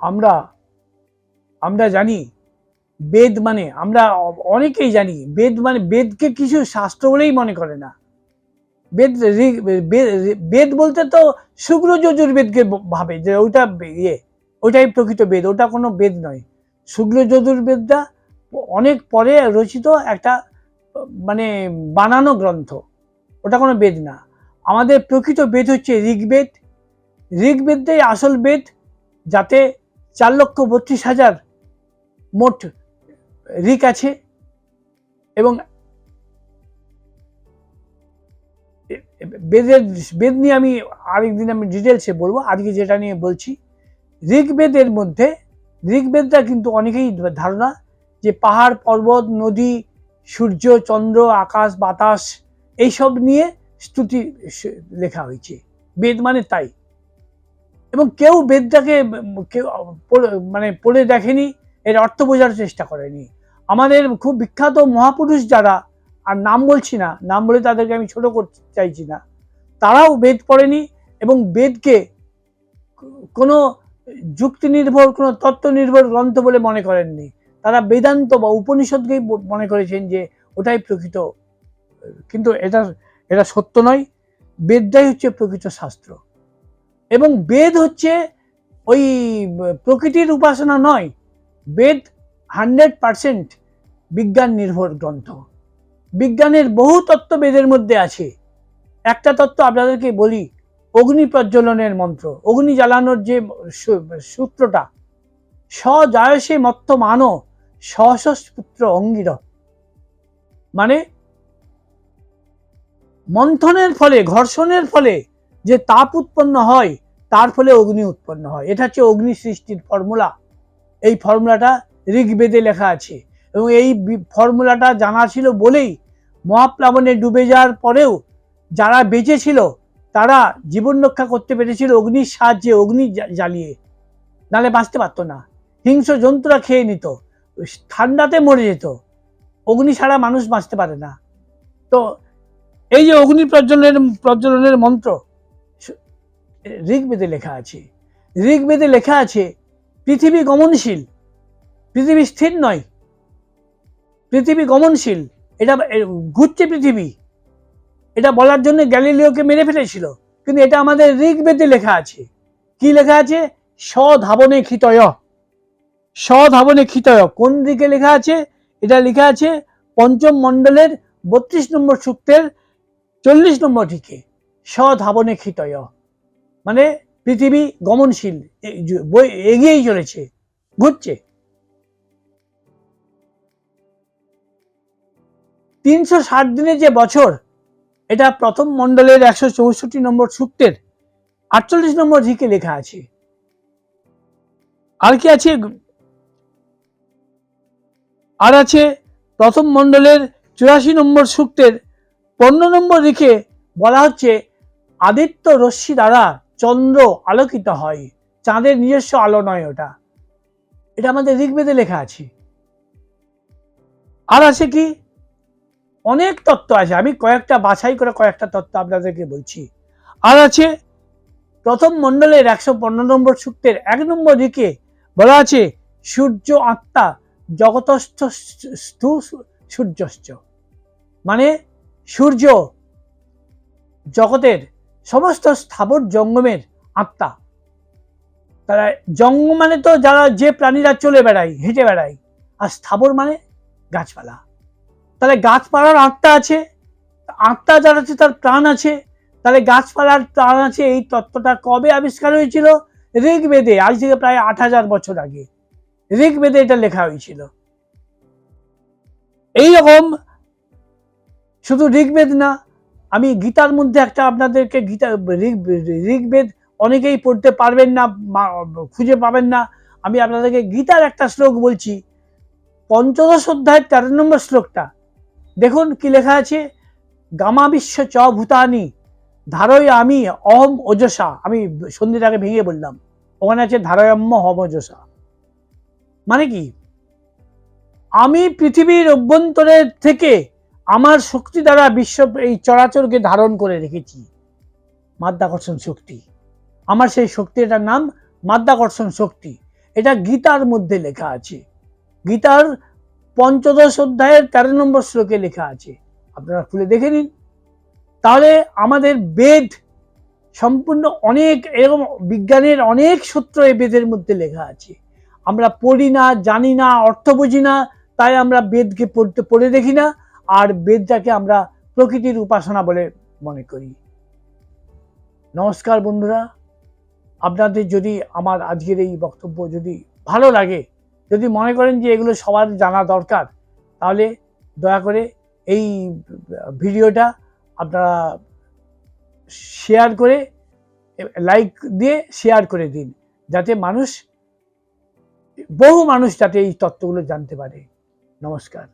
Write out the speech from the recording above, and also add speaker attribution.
Speaker 1: আমরা আমরা জানি বেদ মানে আমরা অনেকেই জানি বেদ মানে বেদকে কিছু শাস্ত্র বলেই মনে করে না। বেদ বেদ বলতে তো শুক্র যজুর্বেদকে ভাবে যে ওটা ইয়ে ওটাই প্রকৃত বেদ, ওটা কোনো বেদ নয়। শুক্ল যজুর্বেদটা অনেক পরে রচিত একটা মানে বানানো গ্রন্থ, ওটা কোনো বেদ না। আমাদের প্রকৃত বেদ হচ্ছে ঋগ্বেদ। ঋগ্বেদটাই আসল বেদ, যাতে চার লক্ষ বত্রিশ হাজার মোট রিক আছে এবং বেদের বেদ নিয়ে আমি আরেকদিন আমি ডিটেলসে বলব। আজকে যেটা নিয়ে বলছি ঋগ্বেদের মধ্যে ঋগ্বেদটা কিন্তু অনেকেই ধারণা যে পাহাড়, পর্বত, নদী, সূর্য, চন্দ্র, আকাশ, বাতাস, এইসব নিয়ে স্তুতি লেখা হয়েছে। বেদ মানে তাই। এবং কেউ বেদটাকে, কেউ মানে পড়ে দেখেনি, এর অর্থ বোঝার চেষ্টা করেনি। আমাদের খুব বিখ্যাত মহাপুরুষ যারা, আর নাম বলছি না, নাম বলে তাদেরকে আমি ছোট করতে চাইছি না, তারাও বেদ পড়েনি এবং বেদকে কোনো যুক্তি নির্ভর কোনো তত্ত্ব নির্ভর গ্রন্থ বলে মনে করেননি। তারা বেদান্ত বা উপনিষদকেই মনে করেছেন যে ওটাই প্রকৃত। কিন্তু এটা এটা সত্য নয়। বেদটাই হচ্ছে প্রকৃত শাস্ত্র। এবং বেদ হচ্ছে ওই প্রকৃতির উপাসনা নয়, বেদ হান্ড্রেড পারসেন্ট বিজ্ঞান নির্ভর গ্রন্থ। বিজ্ঞানের বহু তত্ত্ব বেদের মধ্যে আছে। একটা তত্ত্ব আপনাদেরকে বলি, অগ্নি প্রজ্বলনের মন্ত্র। অগ্নি জ্বালানোর যে সূত্রটা স্বজায়সে মত্ত মানো সহসস পুত্র অঙ্গির। মানে মন্থনের ফলে, ঘর্ষণের ফলে যে তাপ উৎপন্ন হয়, তার ফলে অগ্নি উৎপন্ন হয়। এটা হচ্ছে অগ্নি সৃষ্টির ফর্মুলা। এই ফর্মুলাটা ঋগ্বেদে লেখা আছে। এবং এই ফর্মুলাটা জানা ছিল বলেই মহাপ্লাবনে ডুবে যাওয়ার পরেও যারা বেঁচে ছিল, তারা জীবন রক্ষা করতে পেরেছিল অগ্নির সাহায্যে, অগ্নি জ্বালিয়ে। নালে বাঁচতে পারতো না। হিংস্র জন্তুরা খেয়ে নিত। ঠান্ডাতে মরে যেত। অগ্নি ছাড়া মানুষ বাঁচতে পারে না। তো এই যে অগ্নি প্রজ্বলনের প্রজ্বলনের মন্ত্র ঋগ্বেদে লেখা আছে। ঋগ্বেদে লেখা আছে, পৃথিবী গমনশীল, পৃথিবী স্থির নয়। পৃথিবী গমনশীল, এটা ঘুরছে পৃথিবী। এটা বলার জন্য গ্যালিলিওকে মেরে ফেলেছিল। কিন্তু এটা আমাদের ঋগ্বেদে লেখা আছে। কি লেখা আছে? স্বধাবনে ক্ষিতয়। স্বধাবনে ক্ষিতয়। কোন দিকে লেখা আছে? এটা লেখা আছে পঞ্চম মণ্ডলের বত্রিশ নম্বর সূক্তের চল্লিশ নম্বর দিকে। স্বধাবনে ক্ষিতয়। মানে পৃথিবী গমনশীল এগিয়েই চলেছে, ঘুরছে। তিনশো ষাট দিনের যে বছর, এটা প্রথম মণ্ডলের একশো চৌষট্টি নম্বর সূক্তের আটচল্লিশ নম্বর দিকে লেখা আছে। আর কি আছে? আর আছে প্রথম মণ্ডলের চুরাশি নম্বর সূক্তের পনেরো নম্বর দিকে বলা হচ্ছে আদিত্য রশ্মি দ্বারা চন্দ্র আলোকিত হয়। চাঁদের নিজস্ব আলো নয় ওটা। এটা আমাদের ঋগ্বেদে লেখা আছে। আর আছে কি? অনেক তত্ত্ব আছে। আমি কয়েকটা বাছাই করে কয়েকটা তত্ত্ব আপনাদেরকে বলছি। আর আছে, প্রথম মণ্ডলের একশো পনেরো নম্বর সূক্তের এক নম্বর দিকে বলা আছে, সূর্য আত্মা জগতস্থ স্থু সূর্যশ্চ। মানে সূর্য জগতের সমস্ত স্থাবর জঙ্গমের আত্মা। তারা জঙ্গম মানে তো যারা যে প্রাণীরা চলে বেড়ায়, হেঁটে বেড়ায়, আর স্থাবর মানে গাছপালা। তাহলে গাছপালার আত্মা আছে আত্মা যার আছে, তার প্রাণ আছে। তাহলে গাছপালার প্রাণ আছে, এই তত্ত্বটা কবে আবিষ্কার হয়েছিল? ঋগ্বেদে, আজ থেকে প্রায় আট হাজার বছর আগে। ঋগ্বেদে এটা লেখা হয়েছিল। এইরকম শুধু ঋগ্বেদ না আমি গীতার মধ্যে একটা আপনাদেরকে গীতা ঋগ- ঋগ্বেদ অনেকেই পড়তে পারবেন না খুঁজে পাবেন না। আমি আপনাদেরকে গীতার একটা শ্লোক বলছি। পঞ্চদশ অধ্যায়ের তেরো নম্বর শ্লোকটা। দেখুন কি লেখা আছে, গামা বিশ্ব চ ভূতানি, ধারয় আমি অহম ওজসা। আমি সন্ধির আগে ভেঙে বললাম। ওখানে আছে, ধারয়ম্য হম ওজসা। মানে কি? আমি পৃথিবীর অভ্যন্তরের থেকে আমার শক্তি দ্বারা বিশ্ব এই চরাচরকে ধারণ করে রেখেছি। মাধ্যাকর্ষণ শক্তি। আমার সেই শক্তি, এটার নাম মাধ্যাকর্ষণ শক্তি। এটা গীতার মধ্যে লেখা আছে। গীতার পঞ্চদশ অধ্যায়ের তেরো নম্বর শ্লোকে লেখা আছে। আপনারা খুলে দেখে নিন। তাহলে আমাদের বেদ সম্পূর্ণ অনেক, এরকম বিজ্ঞানের অনেক সূত্র এই বেদের মধ্যে লেখা আছে। আমরা পড়ি না, জানি না, অর্থ বুঝি না, তাই আমরা বেদকে পড়তে, পড়ে দেখি না। আর বেদটাকে আমরা প্রকৃতির উপাসনা বলে মনে করি। নমস্কার বন্ধুরা। আপনাদের যদি আমার আজকের এই বক্তব্য যদি ভালো লাগে, যদি মনে করেন যে এগুলো সবার জানা দরকার, তাহলে দয়া করে এই ভিডিওটা আপনারা শেয়ার করে, লাইক দিয়ে শেয়ার করে দিন, যাতে মানুষ, বহু মানুষ যাতে এই তত্ত্বগুলো জানতে পারে। নমস্কার।